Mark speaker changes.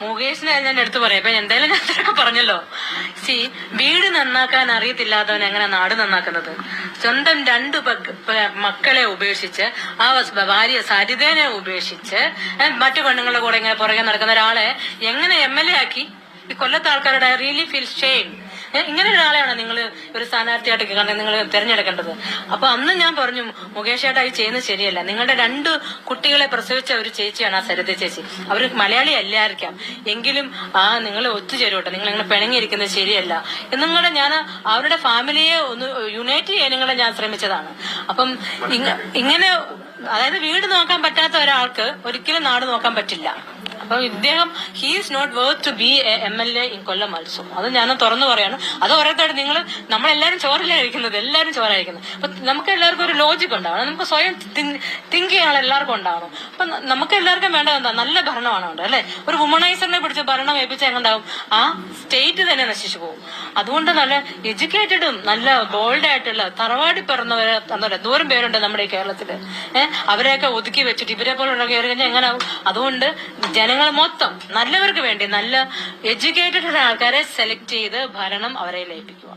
Speaker 1: മുകേഷിനെ ഞാൻ എടുത്തു പറയാം. ഇപ്പൊ എന്തായാലും ഞാൻ ഇത്രയൊക്കെ പറഞ്ഞല്ലോ. സി വീട് നന്നാക്കാൻ അറിയത്തില്ലാത്തവൻ എങ്ങനെ നാട് നന്നാക്കുന്നത്? സ്വന്തം രണ്ടു മക്കളെ ഉപേക്ഷിച്ച് ആ ഭാര്യ സരിതേനെ ഉപേക്ഷിച്ച് മറ്റു പെണ്ണുങ്ങളുടെ കൂടെ ഇങ്ങനെ പുറകെ നടക്കുന്ന ഒരാളെ എങ്ങനെ എം എൽ എ ആക്കി? ഈ കൊല്ലത്തെ ആൾക്കാരുടെ റിയലി ഫീൽ ഷെയിം. ഇങ്ങനെ ഒരാളെയാണ് നിങ്ങൾ ഒരു സ്ഥാനാർത്ഥിയായിട്ട് കണ്ട് നിങ്ങൾ തിരഞ്ഞെടുക്കേണ്ടത്. അപ്പൊ അന്ന് ഞാൻ പറഞ്ഞു മുകേഷ് ചേട്ടാ ഈ ചെയ്യുന്നത് ശരിയല്ല. നിങ്ങളുടെ രണ്ട് കുട്ടികളെ പ്രസവിച്ച ഒരു ചേച്ചിയാണ് ആ സരിത ചേച്ചി. അവർ മലയാളി അല്ലായിരിക്കാം. എങ്കിലും ആ നിങ്ങൾ ഒത്തുചേരൂട്ടെ നിങ്ങൾ ഇങ്ങനെ പിണങ്ങിയിരിക്കുന്നത് ശരിയല്ല. എന്നുകൂടെ ഞാൻ അവരുടെ ഫാമിലിയെ ഒന്ന് യുണൈറ്റ് ചെയ്യാൻ നിങ്ങളെ ഞാൻ ശ്രമിച്ചതാണ്. അപ്പം ഇങ്ങനെ അതായത് വീട് നോക്കാൻ പറ്റാത്ത ഒരാൾക്ക് ഒരിക്കലും നാട് നോക്കാൻ പറ്റില്ല. അപ്പൊ ഇദ്ദേഹം he's not worth to be M L A in Kollam മത്സു അത് ഞാൻ തുറന്നു പറയാണ്. അത് ഓരോരുത്തരും നിങ്ങൾ നമ്മളെല്ലാരും ചോറല്ലേ കഴിക്കുന്നത് എല്ലാവരും ചോറായിരിക്കുന്നത് അപ്പൊ നമുക്ക് എല്ലാവർക്കും ഒരു ലോജിക് ഉണ്ടാവണം. നമുക്ക് സ്വയം തിങ്ക് ചെയ്യാനുള്ള എല്ലാവർക്കും ഉണ്ടാവണം. അപ്പൊ നമുക്ക് എല്ലാവർക്കും വേണ്ടത് എന്താ? നല്ല ഭരണമാണ് ഉണ്ട് അല്ലെ? ഒരു വുമണൈസറിനെ പിടിച്ച് ഭരണം ഏൽപ്പിച്ചാൽ എങ്ങുണ്ടാവും ആ സ്റ്റേറ്റ് തന്നെ നശിച്ചു പോകും. അതുകൊണ്ട് നല്ല എഡ്യൂക്കേറ്റഡും നല്ല ബോൾഡ് ആയിട്ടുള്ള തറവാടി പിറന്നവരെ എന്താ ദൂരം പേരുണ്ട് നമ്മുടെ ഈ കേരളത്തിൽ. ഏഹ് അവരെയൊക്കെ ഒതുക്കി വെച്ചിട്ട് ഇവരെ പോലുള്ള എങ്ങനെയാവും അതുകൊണ്ട് ജനങ്ങൾ മൊത്തം നല്ലവർക്ക് വേണ്ടി നല്ല എഡ്യൂക്കേറ്റഡ് ആൾക്കാരെ സെലക്ട് ചെയ്ത് ഭരണം അവരെ ലയിപ്പിക്കുക.